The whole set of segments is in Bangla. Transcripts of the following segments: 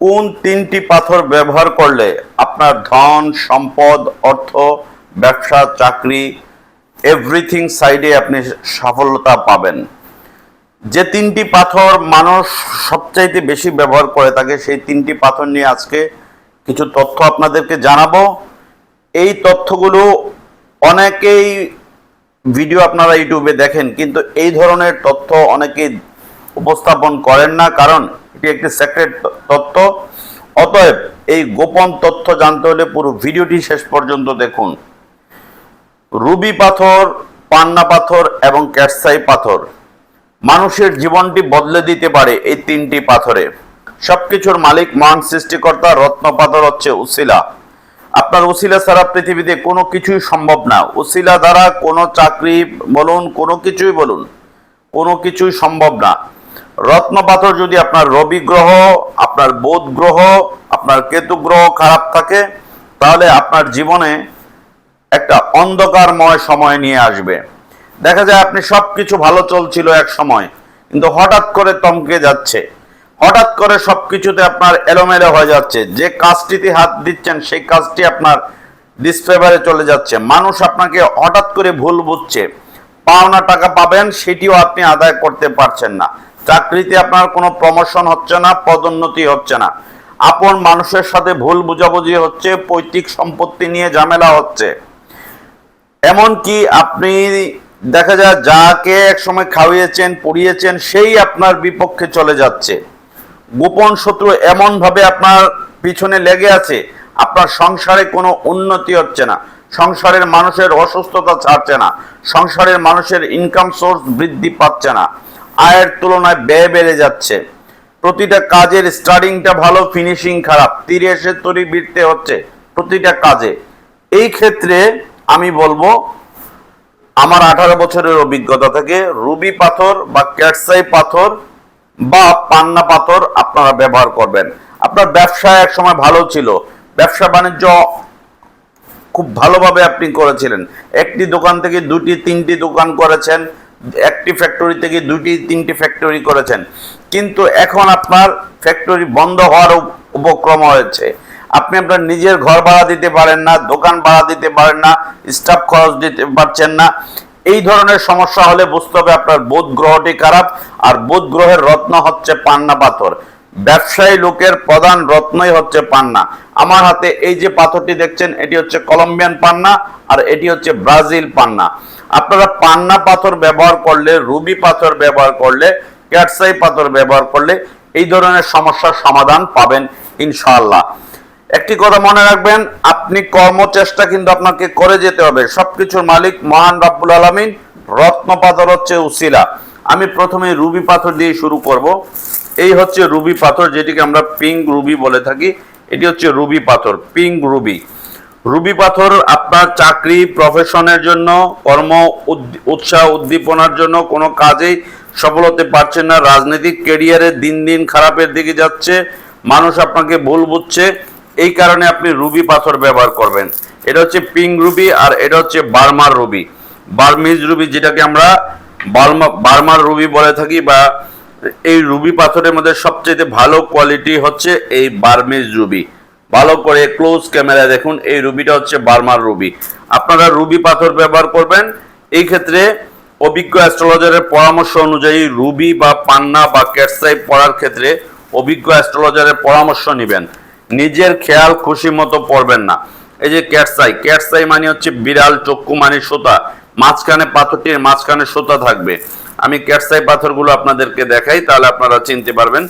কোন তিনটি পাথর ব্যবহার করলে আপনার ধন, সম্পদ, অর্থ, ব্যবসা, চাকরি এভরিথিং সাইডে আপনি সফলতা পাবেন? যে তিনটি পাথর মানুষ সবচাইতে বেশি ব্যবহার করে থাকে সেই তিনটি পাথর নিয়ে আজকে কিছু তথ্য আপনাদেরকে জানাব। এই তথ্যগুলো অনেকেই ভিডিও আপনারা ইউটিউবে দেখেন, কিন্তু এই ধরনের তথ্য অনেকেই উপস্থাপন করেন না। কারণ এটি একটি সেক্রেট তথ্য অতএব এই গোপন তথ্য জানতে হলে পুরো ভিডিওটি শেষ পর্যন্ত দেখুন। রুবি পাথর, পান্না পাথর এবং ক্যাটসাই পাথর। মানুষের জীবনটি বদলে দিতে পারে এই তিনটি পাথরে। সবকিছুর মালিক মহান সৃষ্টিকর্তা রত্ন পাথর হচ্ছে উসিলা। আপনার উসিলা ছাড়া পৃথিবীতে কোনো কিছুই সম্ভব না। উসিলা দ্বারা কোনো চাকরি বলুন, কোনো কিছুই বলুন, কোনো কিছুই সম্ভব না। রত্ন পাথর যদি আপনার রবি গ্রহ, আপনার বোধ গ্রহ, আপনার কেতু গ্রহ খারাপ থাকে, তাহলে আপনার জীবনে একটা অন্ধকারময় সময় নিয়ে আসবে। দেখা যায় আপনি সব কিছু ভালো চলছিল এক সময়, কিন্তু হঠাৎ করে তমকে যাচ্ছে। হঠাৎ করে সব কিছুতে আপনার এলোমেলো হয়ে যাচ্ছে। যে কাজটিতে হাত দিচ্ছেন, সেই কাজটি আপনার ডিসফেভারে চলে যাচ্ছে। মানুষ আপনাকে হঠাৎ করে ভুল বুঝছে। পাওনা টাকা পাবেন, সেটিও আপনি আদায় করতে পারছেন না। চাকরিতে আপনার কোনো প্রমোশন হচ্ছে না, পদোন্নতি হচ্ছে না। আপন মানুষের সাথে ভুল বুঝাবুঝি হচ্ছে, পৈতৃক সম্পত্তি নিয়ে ঝামেলা হচ্ছে। এমনকি আপনি দেখা যায় যাকে একসময় খাওয়িয়েছেন, পড়িয়েছেন, সেই আপনার বিপক্ষে চলে যাচ্ছে। গোপন শত্রু এমনভাবে আপনার পিছনে লেগে আছে, আপনার সংসারে কোনো উন্নতি হচ্ছে না। সংসারের মানুষের অসুস্থতা ছাড়ছে না। সংসারের মানুষের ইনকাম সোর্স বৃদ্ধি পাচ্ছে না। আয়ের তুলনায় ব্যয় বেড়ে যাচ্ছে। প্রতিটা কাজের স্টার্টিংটা ভালো, ফিনিশিং খারাপ। তীরে এসে তরি বিড়তে হচ্ছে প্রতিটা কাজে। এই ক্ষেত্রে আমি বলব, আমার আঠারো বছরের অভিজ্ঞতা থেকে রুবি পাথর বা ক্যাটসাই পাথর বা পান্না পাথর আপনারা ব্যবহার করবেন। আপনার ব্যবসা এক সময় ভালো ছিল। ব্যবসা বাণিজ্য খুব ভালোভাবে আপনি করেছিলেন। একটি দোকান থেকে দুটি, তিনটি দোকান করেছেন। একটি ফ্যাক্টরি থেকে দুটি তিনটি ফ্যাক্টরি করেছেন। কিন্তু এখন আপনার ফ্যাক্টরি বন্ধ হওয়ার উপক্রম হয়েছে। আপনি আপনার নিজের ঘর ভাড়া দিতে পারেন না, দোকান ভাড়া দিতে পারেন না স্টাফ খরচ দিতে পারছেন না। এই ধরনের সমস্যা হলে বুঝতে হবে আপনার বোধ গ্রহটি খারাপ, আর বোধ গ্রহের রত্ন হচ্ছে পান্না পাথর। ব্যবসায়ী লোকের প্রধান রত্নই হচ্ছে পান্না। আমার হাতে এই যে পাথরটি দেখছেন, এটি হচ্ছে কলম্বিয়ান পান্না, আর এটি হচ্ছে ব্রাজিল পান্না। আপনারা পান্না পাথর ব্যবহার করলে রুবি পাথর ব্যবহার করলে, ক্যাটসাই পাথর ব্যবহার করলে এই ধরনের সমস্যার সমাধান পাবেন ইনশাআল্লাহ। একটি কথা মনে রাখবেন, আপনি কর্মচেষ্টা কিন্তু আপনাকে করে যেতে হবে। সবকিছুর মালিক মহান রাব্বুল আলামিন, রত্ন পাথর হচ্ছে উসিলা। আমি প্রথমে রুবি পাথর দিয়ে শুরু করব। এই হচ্ছে রুবি পাথর, যেটিকে আমরা পিঙ্ক রুবি বলে থাকি। এটি হচ্ছে রুবি পাথর, পিঙ্ক রুবি। রুবি পাথর আপনার চাকরি প্রফেশনের জন্য, কর্ম উৎসাহ উদ্দীপনার জন্য কোনো কাজেই সফল হতে পারছেন না। রাজনৈতিক ক্যারিয়ারে দিন দিন খারাপের দিকে যাচ্ছে, মানুষ আপনাকে ভুল বুঝছে। এই কারণে আপনি রুবি পাথর ব্যবহার করবেন। এটা হচ্ছে পিঙ্ক রুবি আর এটা হচ্ছে বার্মার রুবি। বার্মিজ রুবি যেটাকে আমরা বার্মা, বার্মার রুবি বলে থাকি বা এই রুবি পাথরের মধ্যে সবচেয়ে ভালো কোয়ালিটি হচ্ছে এই বার্মিজ রুবি। ভালো করে ক্লোজ ক্যামেরা দেখুন, এই রুবিটা হচ্ছে বার্মার রুবি। আপনারা রুবি পাথর ব্যবহার করবেন। এই ক্ষেত্রে অভিজ্ঞ অ্যাস্ট্রোলজারের পরামর্শ অনুযায়ী রুবি বা পান্না বা ক্যাটসাই পড়ার ক্ষেত্রে অভিজ্ঞ অ্যাস্ট্রোলজারের পরামর্শ নেবেন। নিজের খেয়াল খুশি মতো পড়বেন না। এই যে ক্যাটসাই ক্যাটসাই মানে হচ্ছে বিড়াল, চক্ষু মানে সুতা। মাঝখানে পাথরটির মাঝখানে সুতা থাকবে। আমি ক্যাটসাই পাথরগুলো আপনাদেরকে দেখাই, তাহলে আপনারা চিনতে পারবেন।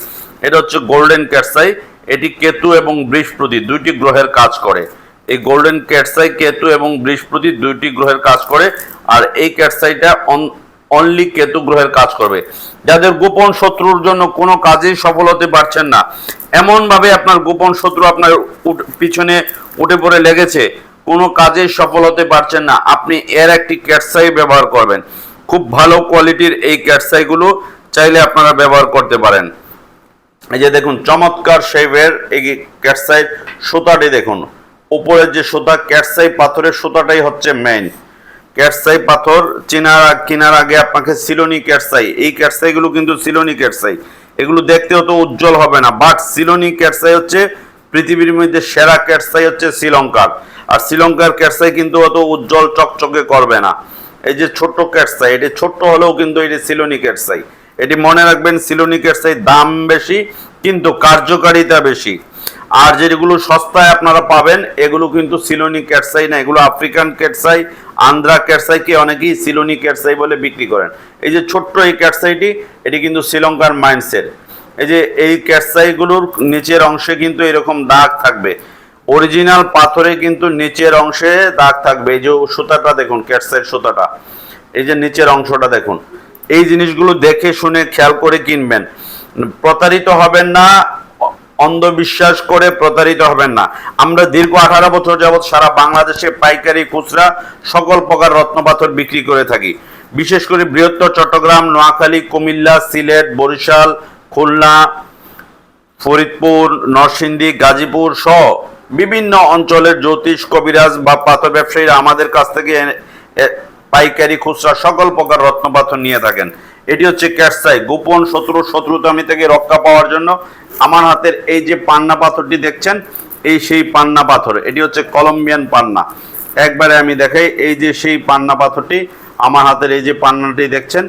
এটা হচ্ছে গোল্ডেন ক্যাটসাই এটি কেতু এবং বৃহস্পতি দুইটি গ্রহের কাজ করে। এই গোল্ডেন ক্যাটসাই কেতু এবং বৃহস্পতি দুইটি গ্রহের কাজ করে আর এই ক্যাটসাইটা অন- অনলি কেতু গ্রহের কাজ করবে। যাদের গোপন শত্রুর জন্য কোনো কাজেই সফল হতে পারছেন না, এমনভাবে আপনার গোপন শত্রু আপনার পিছনে উঠে পড়ে লেগেছে, কোনো কাজেই সফল হতে পারছেন না, আপনি এর একটি ক্যাটসাই ব্যবহার করবেন। খুব ভালো কোয়ালিটির এই ক্যাটসাইগুলো চাইলে আপনারা ব্যবহার করতে পারেন। এই যে দেখুন, চমৎকার শেপের এই ক্যাটসাই সুতাটি দেখুন। উপরের যে সুতা, ক্যাটসাই পাথরের সুতাটাই হচ্ছে মেইন ক্যাটসাই পাথর চেনার কেনার আগে আপনাকে সিলোনি ক্যাটসাই, এই ক্যাটসাইগুলো কিন্তু সিলোনি ক্যাটসাই। এগুলো দেখতে অত উজ্জ্বল হবে না বাট সিলোনি ক্যাটসাই হচ্ছে পৃথিবীর মধ্যে সেরা ক্যাটসাই হচ্ছে শ্রীলঙ্কার। আর শ্রীলঙ্কার ক্যাটসাই কিন্তু অত উজ্জ্বল, চকচকে করবে না। এই যে ছোট্ট ক্যাটসাই, এটি ছোট্ট হলেও কিন্তু এটি সিলোনি ক্যাটসাই। এটি মনে রাখবেন সিলোনি ক্যাটসাই দাম বেশি, কিন্তু কার্যকারিতা বেশি। আর যেগুলো সস্তায় আপনারা পাবেন, এগুলো কিন্তু সিলোনি ক্যাটসাই না, এগুলো আফ্রিকান ক্যাটসাই, আন্ধ্রা ক্যাটসাইকে অনেকেই সিলোনি ক্যাটসাই বলে বিক্রি করেন। এই যে ছোট্ট এই ক্যাটসাইটি, এটি কিন্তু শ্রীলঙ্কার মাইন্ডসেট। এই যে এই ক্যাটসাইগুলোর নিচের অংশে কিন্তু এরকম দাগ থাকবে। অরিজিনাল পাথরে কিন্তু নিচের অংশে দাগ থাকবে। এই যে সুতাটা দেখুন ক্যাটসাইট সুতাটা। এই যে নিচের অংশটা দেখুন। এই জিনিসগুলো দেখে, শুনে, খেয়াল করে কিনবেন। প্রতারিত হবেন না, অন্ধবিশ্বাস করে প্রতারিত হবেন না। আমরা দীর্ঘ আঠারো বছর যাবৎ সারা বাংলাদেশে পাইকারি খুচরা সকল প্রকার রত্নপাথর বিক্রি করে থাকি। বিশেষ করে বৃহত্তর চট্টগ্রাম, নোয়াখালী, কুমিল্লা, সিলেট, বরিশাল, খুলনা, ফরিদপুর, নরসিংদী, গাজীপুর সহ বিভিন্ন অঞ্চলের জ্যোতিষ, কবিরাজ বা পাথর ব্যবসায়ীরা আমাদের কাছ থেকে পাইকারি, খুচরা, সকল প্রকার রত্নপাথর নিয়ে থাকেন। এটি হচ্ছে ক্যাটসাই গোপন শত্রু শত্রুতামি থেকে রক্ষা পাওয়ার জন্য আমার হাতের এই যে পান্না পাথরটি দেখছেন, এই সেই পান্না পাথর। এটি হচ্ছে কলম্বিয়ান পান্না। একবারে আমি দেখাই, এই যে সেই পান্না পাথরটি, আমার হাতের এই যে পান্নাটি দেখছেন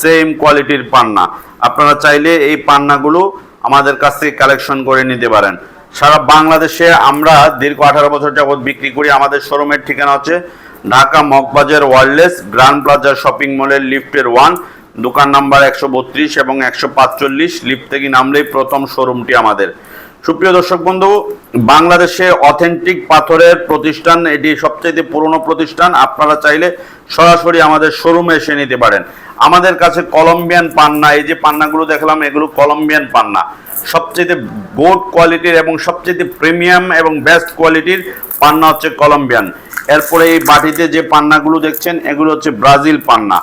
সেম কোয়ালিটির পান্না। আপনারা চাইলে এই পান্নাগুলো আমাদের কাছ থেকে কালেকশন করে নিতে পারেন। সারা বাংলাদেশে আমরা দীর্ঘ আঠারো বছর যাবৎ বিক্রি করি। আমাদের শোরুমের ঠিকানা হচ্ছে Dhaka Moghbazar wireless grand plaza shopping মলের লিফটের ওয়ান, দোকান নাম্বার একশো বত্রিশ এবং একশো পাঁচচল্লিশ। লিফট থেকে নামলেই প্রথম শোরুমটি আমাদের। সুপ্রিয় দর্শক বন্ধু, বাংলাদেশে অথেন্টিক পাথরের প্রতিষ্ঠান, এটি সবচেয়ে পুরনো প্রতিষ্ঠান। আপনারা চাইলে সরাসরি আমাদের শোরুমে এসে নিতে পারেন। আমাদের কাছে কলম্বিয়ান পান্না, এই যে পান্নাগুলো দেখলাম, এগুলো কলম্বিয়ান পান্না। সবচেয়ে গোড কোয়ালিটির এবং সবচেয়ে প্রিমিয়াম এবং বেস্ট কোয়ালিটির পান্না হচ্ছে কলম্বিয়ান এরপরে এই বাটিতে যে পান্নাগুলো দেখছেন, এগুলো হচ্ছে ব্রাজিল পান্না।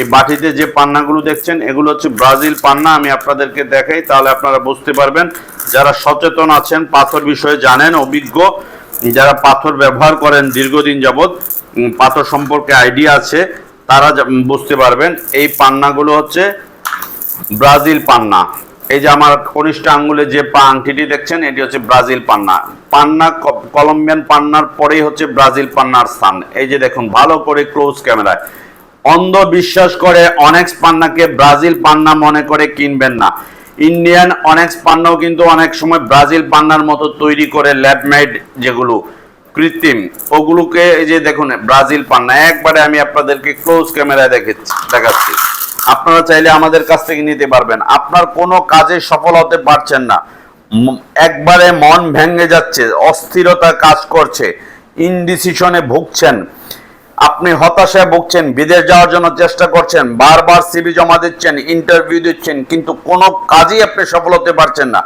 এই বাটিতে যে পান্নাগুলো দেখছেন, এগুলো হচ্ছে ব্রাজিল পান্না। আমি আপনাদেরকে দেখাই, তাহলে আপনারা বুঝতে পারবেন। যারা সচেতন আছেন, পাথর বিষয়ে জানেন, অভিজ্ঞ, যারা পাথর ব্যবহার করেন দীর্ঘদিন যাবৎ পাথর সম্পর্কে আইডিয়া আছে, তারা বুঝতে পারবেন। এই পান্নাগুলো হচ্ছে ব্রাজিল পান্না। এই যে আমার কনিষ্ঠ আঙ্গুলে যে পা আংটিটি দেখছেন, এটি হচ্ছে ব্রাজিল পান্না। পান্না কলম্বিয়ান পান্নার পরেই হচ্ছে ব্রাজিল পান্নার স্থান। এই যে দেখুন, ভালো করে ক্লোজ ক্যামেরায় অন্ধ বিশ্বাস করে অনেক্স পান্নাকে ব্রাজিল পান্না মনে করে কিনবেন না। ইন্ডিয়ান অনেক্স পান্নাও কিন্তু অনেক সময় ব্রাজিল পান্নার মতো তৈরি করে ল্যাবমেড যেগুলো কৃত্রিম, ওগুলোকে এই যে দেখুন, ব্রাজিল পান্না। একবারে আমি আপনাদেরকে ক্লোজ ক্যামেরায় দেখাচ্ছি দেখাচ্ছি। আপনারা চাইলে আমাদের কাছ থেকে নিতে পারবেন। আপনার কোনো কাজে সফল হতে পারছেন না। একবারে মন ভেঙে যাচ্ছে, অস্থিরতা কাজ করছে ইনডিসিশনে ভুগছেন। আপনি হতাশায় ভুগছেন, বিদেশ যাওয়ার জন্য চেষ্টা করছেন, বারবার সিবি জমা দিচ্ছেন ইন্টারভিউ দিচ্ছেন, কিন্তু কোনো কাজেই আপনি সফল হতে পারছেন না।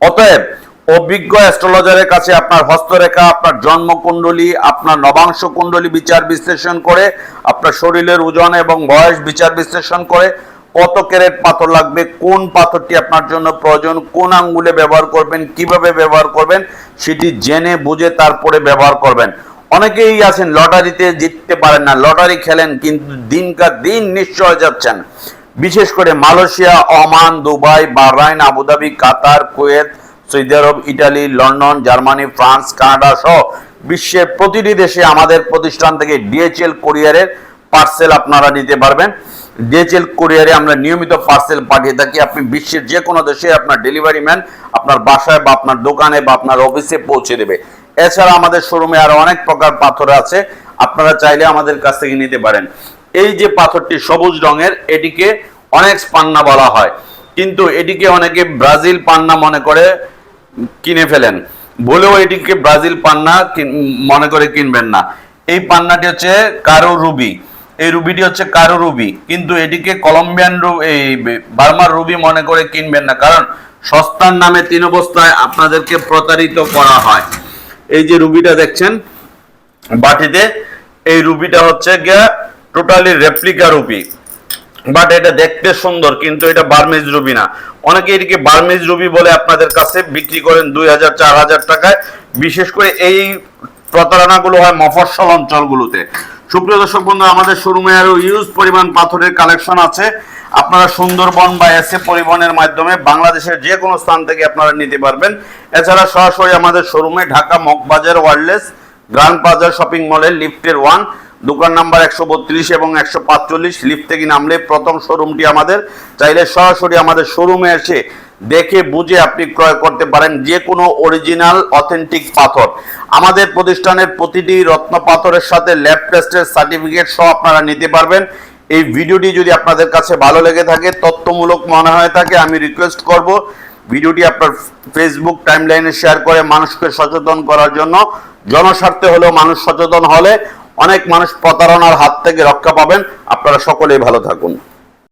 অতএব অভিজ্ঞ অ্যাস্ট্রোলজারের কাছে আপনার হস্তরেখা, আপনার জন্মকুণ্ডলী, আপনার নবাংশ কুণ্ডলী বিচার বিশ্লেষণ করে, আপনার শরীরের ওজন এবং বয়স বিচার বিশ্লেষণ করে, কত ক্যারেট পাথর লাগবে, কোন পাথরটি আপনার জন্য প্রয়োজন, কোন আঙ্গুলে ব্যবহার করবেন, কীভাবে ব্যবহার করবেন, সেটি জেনে বুঝে তারপরে ব্যবহার করবেন। অনেকেই আছেন লটারিতে জিততে পারেন না, লটারি খেলেন, কিন্তু দিনকার দিন নিশ্চয় যাচ্ছেন। বিশেষ করে Malaysia, Oman, Dubai, Bahrain, Abu Dhabi, Qatar, Kuwait Saudi Arab Italy, London, Germany, France, Canada সহ বিশ্বের প্রতিটি দেশে আমাদের প্রতিষ্ঠান থেকে ডিএচএল কোরিয়ারের পার্সেল আপনারা নিতে পারবেন। ডিএচএল কোরিয়ারে আমরা নিয়মিত পার্সেল পাঠিয়ে থাকি। আপনি বিশ্বের যে কোনো দেশে আপনার ডেলিভারি ম্যান আপনার বাসায় বা আপনার দোকানে বা আপনার অফিসে পৌঁছে দেবে। এছাড়া আমাদের শোরুমে আরও অনেক প্রকার পাথর আছে। আপনারা চাইলে আমাদের কাছ থেকে নিতে পারেন। এই যে পাথরটি সবুজ রঙের, এটিকে অনেক পান্না বলা হয়। কিন্তু এটিকে অনেকে ব্রাজিল পান্না মনে করে কিনে ফেলেন। বলেও এটিকে ব্রাজিল পান্না মনে করে কিনবেন না। এই পান্নাটি হচ্ছে কারও রুবি। এই রুবিটি হচ্ছে কারও রুবি। কিন্তু এটিকে কলম্বিয়ান এই বার্মার রুবি মনে করে কিনবেন না। কারণ সস্তার নামে তিন অবস্থায় আপনাদেরকে প্রতারিত করা হয়। এই যে রুবিটা দেখছেন, বাটিতে, এই রুবিটা হচ্ছে গিয়া টোটালি রেপ্লিকা রুবি। বাট এটা দেখতে সুন্দর, কিন্তু এটা বার্মিজ রুবি না। অনেকে এটিকে বার্মিজ রুবি বলে আপনাদের কাছে বিক্রি করেন দুই হাজার, চার হাজার টাকায়। বিশেষ করে এই প্রতারণাগুলো হয় মফস্বল অঞ্চলগুলোতে। সুপ্রিয় দর্শক বন্ধু আমাদের শোরুমে আরও ইউজ পরিমাণ পাথরের কালেকশন আছে। আপনারা সুন্দরবন বা এসে পরিবহনের মাধ্যমে বাংলাদেশের যে কোনো স্থান থেকে আপনারা নিতে পারবেন। এছাড়া সরাসরি আমাদের শোরুমে Dhaka Moghbazar Wireless, Grand Bazar shopping mall লিফটের ওয়ান দোকান নাম্বার একশো বত্রিশ এবং একশো পাঁচচল্লিশ। লিফট থেকে নামলে প্রথম শোরুমটি আমাদের। চাইলে সরাসরি আমাদের শোরুমে এসে দেখে, বুঝে আপনি ক্রয় করতে পারেন যে কোনো অরিজিনাল, অথেন্টিক পাথর। আমাদের প্রতিষ্ঠানের প্রতিটি রত্ন পাথরের সাথে ল্যাব টেস্টের সার্টিফিকেট সহ আপনারা নিতে পারবেন। এই ভিডিওটি যদি আপনাদের কাছে ভালো লেগে থাকে, তথ্যমূলক মনে হয়ে থাকে, আমি রিকোয়েস্ট করব ভিডিওটি আপনার ফেসবুক টাইমলাইনে শেয়ার করে মানুষকে সচেতন করার জন্য। জনস্বার্থে হলেও মানুষ সচেতন হলে অনেক মানুষ প্রতারণার হাত থেকে রক্ষা পাবেন। আপনারা সকলেই ভালো থাকুন।